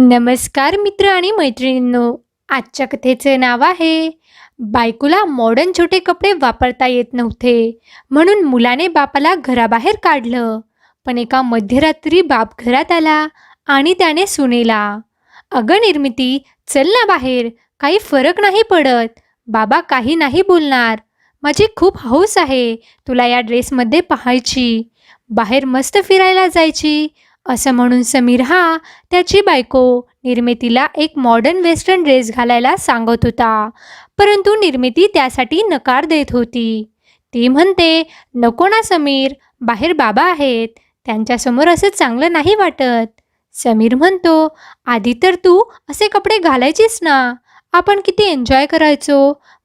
नमस्कार मित्र आणि मैत्रिणींनो आजच्या कथेचे नाव आहे बायकोला मॉडर्न छोटे कपडे वापरता येत नव्हते म्हणून मुलाने बापाला घराबाहेर काढलं. पण एका मध्यरात्री बाप घरात आला आणि त्याने सुनेला अगं निर्मिती चल ना बाहेर काही फरक नाही पडत बाबा काही नाही बोलणार माझी खूप हौस आहे तुला या ड्रेसमध्ये पाहायची बाहेर मस्त फिरायला जायची असं म्हणून समीर हा त्याची बायको निर्मितीला एक मॉडर्न वेस्टर्न ड्रेस घालायला सांगत होता. परंतु निर्मिती त्यासाठी नकार देत होती. ती म्हणते नको ना समीर बाहेर बाबा आहेत त्यांच्यासमोर असं चांगलं नाही वाटत. समीर म्हणतो आधी तर तू असे कपडे घालायचीस ना आपण किती एन्जॉय करायचो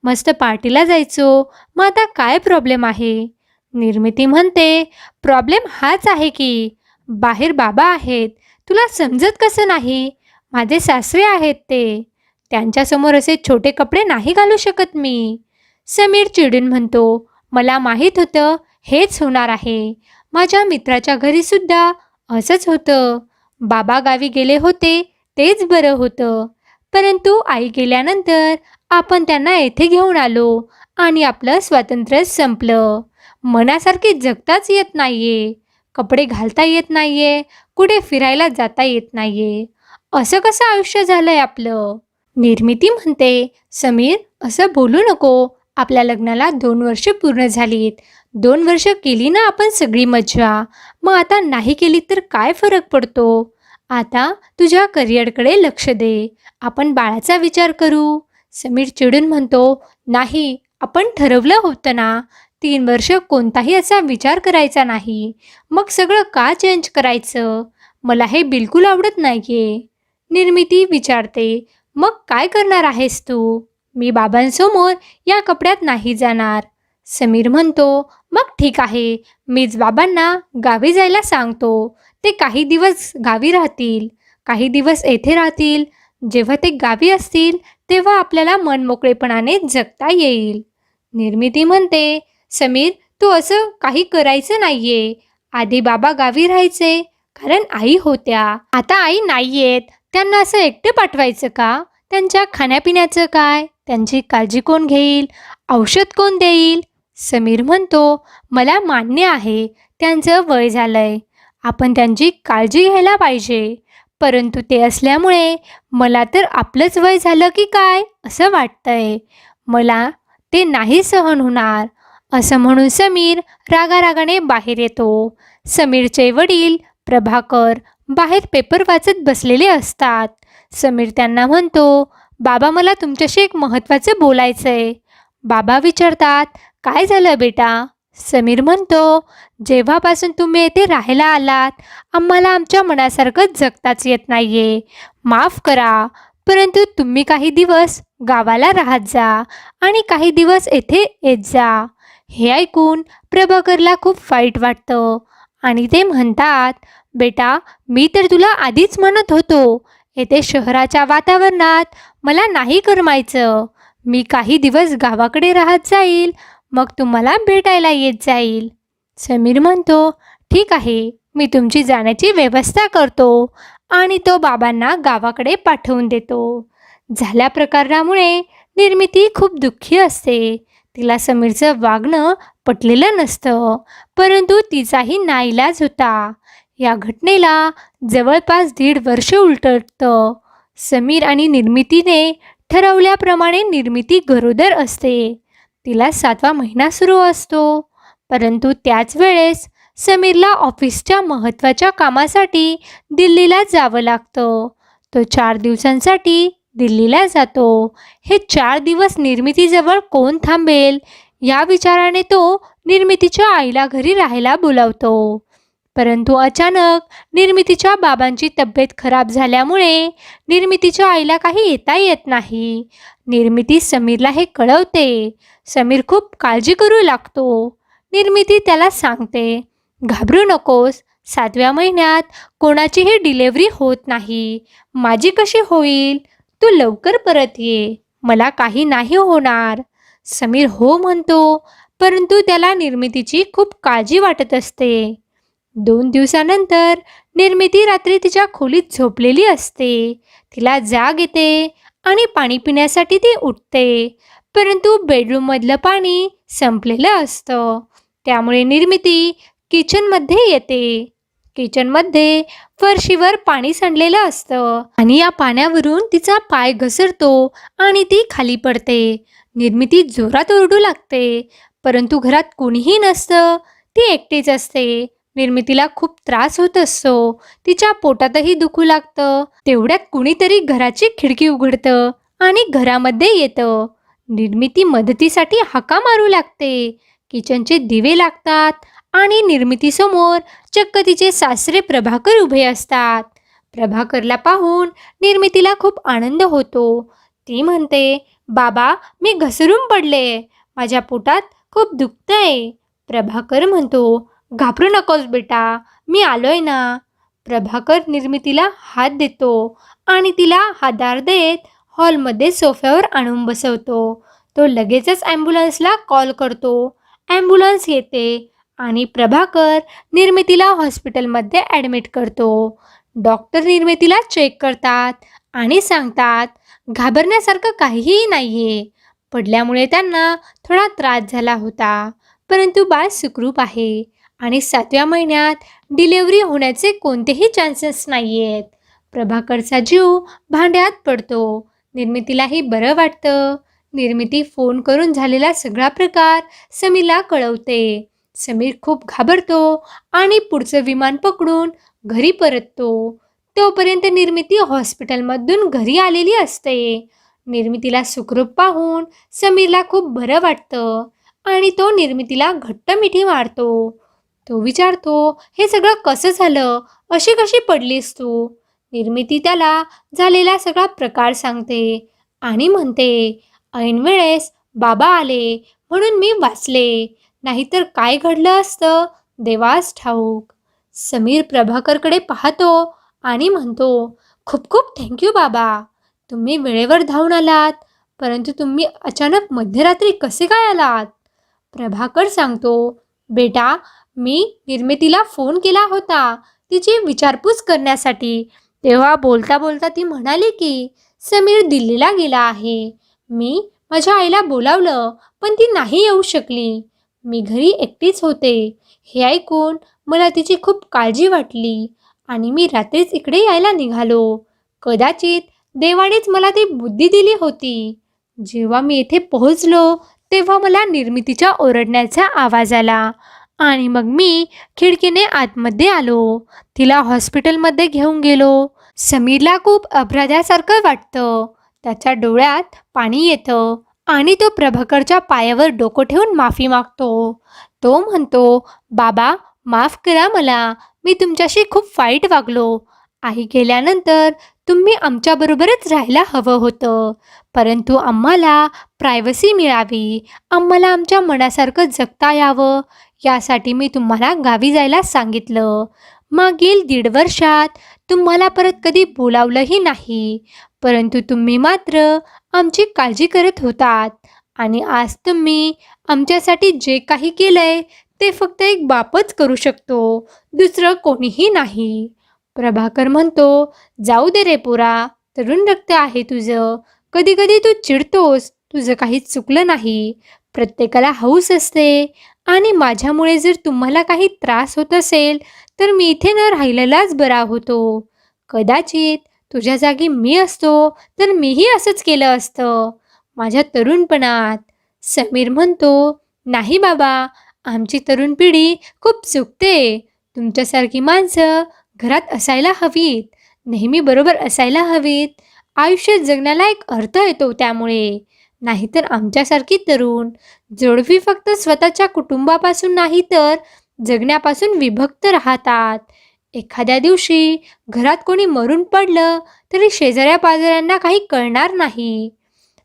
मस्त पार्टीला जायचो मग आता काय प्रॉब्लेम आहे? निर्मिती म्हणते प्रॉब्लेम हाच आहे की बाहेर बाबा आहेत. तुला समजत कसं नाही? माझे सासरे आहेत ते. त्यांच्यासमोर असे छोटे कपडे नाही घालू शकत मी. समीर चिडून म्हणतो मला माहीत होतं हेच होणार आहे. माझ्या मित्राच्या घरीसुद्धा असंच होतं. बाबा गावी गेले होते तेच बरं होतं. परंतु आई गेल्यानंतर आपण त्यांना येथे घेऊन आलो आणि आपलं स्वातंत्र्य संपलं. मनासारखे जगताच येत नाहीये. कपडे घालता येत नाहीये कुठे फिरायला जाता येत नाहीये. असं कसं आयुष्य झालंय आपलं? निर्मिती म्हणते समीर असं बोलू नको. आपल्या लग्नाला दोन वर्ष पूर्ण झालीत. दोन वर्ष केली ना आपण सगळी मज्जा. मग आता नाही केली तर काय फरक पडतो? आता तुझ्या करिअरकडे लक्ष दे. आपण बाळाचा विचार करू. समीर चिडून म्हणतो नाही आपण ठरवलं होतं ना. तीन वर्ष कोणताही असा विचार करायचा नाही. मग सगळं का चेंज करायचं? मला हे बिलकुल आवडत नाहीये. निर्मिती विचारते मग काय करणार आहेस तू? मी बाबांसमोर या कपड्यात नाही जाणार. समीर म्हणतो मग ठीक आहे मीच बाबांना गावी जायला सांगतो. ते काही दिवस गावी राहतील काही दिवस येथे राहतील. जेव्हा ते गावी असतील तेव्हा आपल्याला मनमोकळेपणाने जगता येईल. निर्मिती म्हणते समीर तू असं काही करायचं नाहीये. आधी बाबा गावी राहायचे कारण आई होत्या. आता आई नाहीयेत. त्यांना असं एकटे पाठवायचं का? त्यांच्या खाण्यापिण्याचं काय? त्यांची काळजी कोण घेईल? औषध कोण देईल? समीर म्हणतो मला मान्य आहे त्यांचं वय झालंय. आपण त्यांची काळजी घ्यायला पाहिजे. परंतु ते असल्यामुळे मला तर आपलंच वय झालं की काय? असं वाटतंय. मला ते नाही सहन होणार. असं म्हणून समीर रागारागाने बाहेर येतो. समीरचे वडील प्रभाकर बाहेर पेपर वाचत बसलेले असतात. समीर त्यांना म्हणतो बाबा मला तुमच्याशी एक महत्त्वाचं बोलायचं आहे बाबा विचारतात काय झालं बेटा? समीर म्हणतो जेव्हापासून तुम्ही येथे राहायला आलात आम्हाला आमच्या मनासारखं जगताच येत नाहीये. माफ करा परंतु तुम्ही काही दिवस गावाला राहत जा आणि काही दिवस येथे येत जा. हे ऐकून प्रभाकरला खूप वाईट वाटतं. आणि ते म्हणतात बेटा मी तर तुला आधीच म्हणत होतो येथे शहराच्या वातावरणात मला नाही करमायचं. मी काही दिवस गावाकडे राहत जाईल मग तुम्हाला भेटायला येत जाईल. समीर म्हणतो ठीक आहे मी तुमची जाण्याची व्यवस्था करतो आणि तो बाबांना गावाकडे पाठवून देतो. झाल्या प्रकारामुळे निर्मिती खूप दुःखी असते. तिला समीरचं वागणं पटलेलं नसतं परंतु तिचाही नाईलाज होता. या घटनेला जवळपास दीड वर्ष उलटतं. समीर आणि निर्मितीने ठरवल्याप्रमाणे निर्मिती गरोदर असते. तिला सातवा महिना सुरू असतो. परंतु त्याच वेळेस समीरला ऑफिसच्या महत्त्वाच्या कामासाठी दिल्लीला जावं लागतं. तो चार दिवसांसाठी दिल्लीला जातो. हे चार दिवस निर्मितीजवळ कोण थांबेल? या विचाराने तो निर्मितीच्या आईला घरी राहायला बोलावतो. परंतु अचानक निर्मितीच्या बाबांची तब्येत खराब झाल्यामुळे निर्मितीच्या आईला काही येता येत नाही. निर्मिती समीरला हे कळवते. समीर खूप काळजी करू लागतो. निर्मिती त्याला सांगते घाबरू नकोस. सातव्या महिन्यात कोणाचीही डिलेवरी होत नाही. माझी कशी होईल? तू लवकर परत ये. मला काही नाही होणार. समीर हो म्हणतो परंतु त्याला निर्मितीची खूप काळजी वाटत असते. दोन दिवसानंतर निर्मिती रात्री तिच्या खोलीत झोपलेली असते. तिला जाग येते आणि पाणी पिण्यासाठी ती उठते परंतु बेडरूममधलं पाणी संपलेलं असतं. त्यामुळे निर्मिती किचनमध्ये येते. किचनमध्ये फरशीवर पाणी सांडलेलं असतं आणि या पाण्यावरून तिचा पाय घसरतो आणि ती खाली पडते. निर्मिती जोरात ओरडू लागते परंतु घरात कोणीही नसतं. ती एकटीच असते. निर्मितीला खूप त्रास होत असतो. तिच्या पोटातही दुखू लागतं. तेवढ्यात कुणीतरी घराची खिडकी उघडतं आणि घरामध्ये येतं. निर्मिती मदतीसाठी हाका मारू लागते. किचनचे दिवे लागतात. आणि निर्मितीसमोर चक्क तिचे सासरे प्रभाकर उभे असतात. प्रभाकरला पाहून निर्मितीला खूप आनंद होतो. ती म्हणते बाबा मी घसरून पडले. माझ्या पोटात खूप दुखतंय प्रभाकर म्हणतो घाबरू नकोस बेटा मी आलोय ना. प्रभाकर निर्मितीला हात देतो आणि तिला हादार देत हॉलमध्ये सोफ्यावर आणून बसवतो. तो लगेचच ॲम्ब्युलन्सला कॉल करतो. ॲम्ब्युलन्स येते. आणि प्रभाकर निर्मितीला हॉस्पिटलमध्ये ॲडमिट करतो. डॉक्टर निर्मितीला चेक करतात आणि सांगतात घाबरण्यासारखं काहीही नाही आहे पडल्यामुळे त्यांना थोडा त्रास झाला होता. परंतु बाळ सुखरूप आहे आणि सातव्या महिन्यात डिलेवरी होण्याचे कोणतेही चान्सेस नाही आहेत प्रभाकरचा जीव भांड्यात पडतो. निर्मितीलाही बरं वाटतं. निर्मिती फोन करून झालेला सगळा प्रकार समीला कळवते. समीर खूप घाबरतो आणि पुढचं विमान पकडून घरी परततो. तोपर्यंत निर्मिती हॉस्पिटलमधून घरी आलेली असते. निर्मितीला सुखरूप पाहून समीरला खूप बरं वाटतं आणि तो निर्मितीला घट्ट मिठी मारतो. तो विचारतो हे सगळं कसं झालं? अशी कशी पडलीस तू? निर्मिती त्याला झालेला सगळा प्रकार सांगते आणि म्हणते ऐन वेळेस बाबा आले म्हणून मी वाचले. नाहीतर काय घडलं असतं? देवास ठाऊक. समीर प्रभाकरकडे पाहतो आणि म्हणतो खूप खूप थँक्यू बाबा. तुम्ही वेळेवर धावून आलात परंतु तुम्ही अचानक मध्यरात्री कसे काय आलात? प्रभाकर सांगतो बेटा मी निर्मितीला फोन केला होता तिची विचारपूस करण्यासाठी. तेव्हा बोलता बोलता ती म्हणाली की समीर दिल्लीला गेला आहे. मी माझ्या आईला बोलावलं पण ती नाही येऊ शकली. मी घरी एकटीच होते हे ऐकून मला तिची खूप काळजी वाटली आणि मी रात्रीच इकडे यायला निघालो. कदाचित देवानेच मला ती बुद्धी दिली होती. जेव्हा मी इथे पोहोचलो तेव्हा मला निर्मितीच्या ओरडण्याचा आवाज आला आणि मग मी खिडकीने आतमध्ये आलो. तिला हॉस्पिटलमध्ये घेऊन गेलो. समीरला खूप अपराध्यासारखं वाटतं. त्याच्या डोळ्यात पाणी येतं. आणि तो प्रभाकरच्या पायावर डोकं ठेवून माफी मागतो. तो म्हणतो बाबा माफ करा मला. मी तुमच्याशी खूप वाईट वागलो. आई गेल्यानंतर तुम्ही आमच्याबरोबरच राहायला हवं होतं. परंतु आम्हाला प्रायव्हसी मिळावी. आम्हाला आमच्या मनासारखं जगता यावं. यासाठी मी तुम्हाला गावी जायला सांगितलं. मागील दीड वर्षात तुम्हाला परत कधी बोलावलंही नाही. परंतु तुम्ही मात्र आमची काळजी करत होतात. आणि आज तुम्ही आमच्यासाठी जे काही केलंय ते फक्त एक बापच करू शकतो दुसरं कोणीही नाही. प्रभाकर म्हणतो जाऊ दे रे पोरा तरुण रक्त आहे तुझं. कधी कधी तू चिडतोस तुझं काही चुकलं नाही. प्रत्येकाला हौस असते. आणि माझ्यामुळे जर तुम्हाला काही त्रास होत असेल तर मी इथे न राहिलेलाच बरा होतो. कदाचित तुझ्या जागी मी असतो तर मीही असंच केलं असतं. माझ्या तरुणपणात समीर म्हणतो नाही बाबा आमची तरुण पिढी खूप चुकते तुमच्यासारखी माणसं घरात असायला हवीत. नेहमी बरोबर असायला हवीत. आयुष्य जगण्याला एक अर्थ येतो त्यामुळे. नाहीतर आमच्यासारखी तरुण जोडवी फक्त स्वतःच्या कुटुंबापासून नाही तर जगण्यापासून विभक्त राहतात. एखाद्या दिवशी घरात कोणी मरून पडलं तरी शेजाऱ्या पाजाऱ्यांना काही कळणार नाही.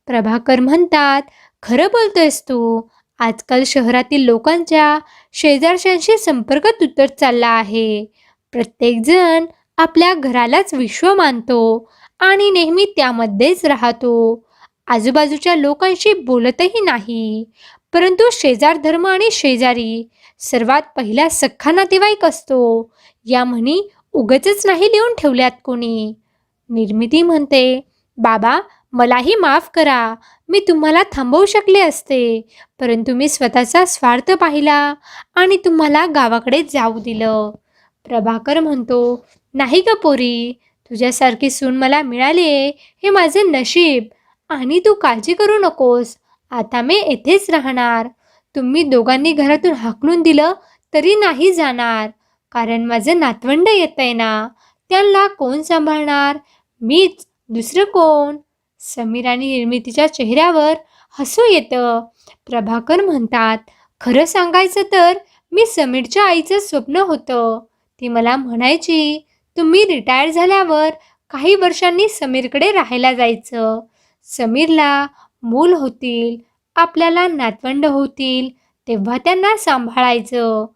प्रभाकर म्हणतात खरं बोलतोयस तू. आजकाल शहरातील लोकांच्या शेजारशांशी संपर्क तुटत चालला आहे. प्रत्येकजण आपल्या घरालाच विश्व मानतो आणि नेहमी त्यामध्येच राहतो. आजूबाजूच्या लोकांशी बोलतही नाही. परंतु शेजार धर्म आणि शेजारी सर्वात पहिला सख्खा नातेवाईक असतो. या म्हणी उगच नाही लिहून ठेवल्यात कोणी. निर्मिती म्हणते बाबा मलाही माफ करा. मी तुम्हाला थांबवू शकले असते परंतु मी स्वतःचा स्वार्थ पाहिला आणि तुम्हाला गावाकडे जाऊ दिलं. प्रभाकर म्हणतो नाही का पोरी तुझ्यासारखी सून मला मिळाली हे माझे नशीब आणि तू काळजी करू नकोस. आता मी येथेच राहणार. तुम्ही दोघांनी घरातून हाकलून दिलं तरी नाही जाणार. कारण माझं नातवंड येत आहे ना त्यांना कोण सांभाळणार? मीच. दुसरं कोण? समीर आणि निर्मितीच्या चेहऱ्यावर हसू येतं. प्रभाकर म्हणतात खरं सांगायचं तर मी समीरच्या आईचं स्वप्न होतं. ती मला म्हणायची तुम्ही रिटायर झाल्यावर काही वर्षांनी समीरकडे राहायला जायचं. समीरला मूल होतील आपल्याला नातवंड होतील तेव्हा त्यांना सांभाळायचं.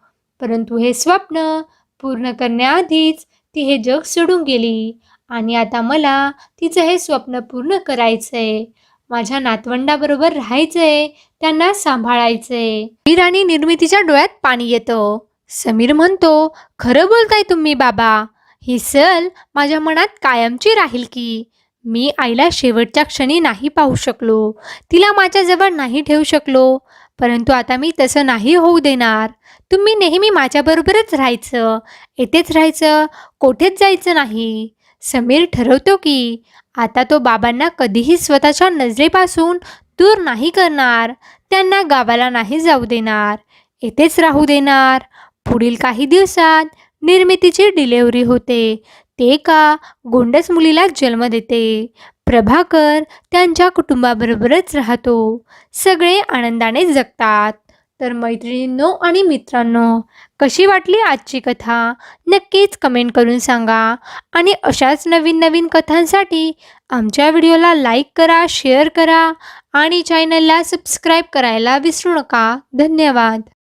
परंतु हे स्वप्न पूर्ण करण्याआधीच ती हे जग सोडून गेली आणि आता मला तिचं हे स्वप्न पूर्ण करायचंय. माझ्या नातवंडाबरोबर राहायचंय त्यांना सांभाळायचंय. समीर आणि निर्मितीच्या डोळ्यात पाणी येतं. समीर म्हणतो खरं बोलताय तुम्ही बाबा. ही सल माझ्या मनात कायमची राहील की. मी आईला शेवटच्या क्षणी नाही पाहू शकलो. तिला माझ्याजवळ नाही ठेवू शकलो. परंतु आता मी तसं नाही होऊ देणार. तुम्ही नेहमी माझ्याबरोबरच राहायचं. येथेच राहायचं. कोठेच जायचं नाही. समीर ठरवतो की आता तो बाबांना कधीही स्वतःच्या नजरेपासून दूर नाही करणार. त्यांना गावाला नाही जाऊ देणार. येथेच राहू देणार. पुढील काही दिवसात निर्मितीची डिलेवरी होते. ते एका गोंडस मुलीला जन्म देते. प्रभाकर त्यांच्या कुटुंबाबरोबरच राहतो. सगळे आनंदाने जगतात. तर मैत्रिणींनो आणि मित्रांनो कशी वाटली आजची कथा? नक्कीच कमेंट करून सांगा. आणि अशाच नवीन नवीन कथांसाठी आमच्या व्हिडिओला लाईक करा शेअर करा आणि चॅनलला सबस्क्राईब करायला विसरू नका. धन्यवाद.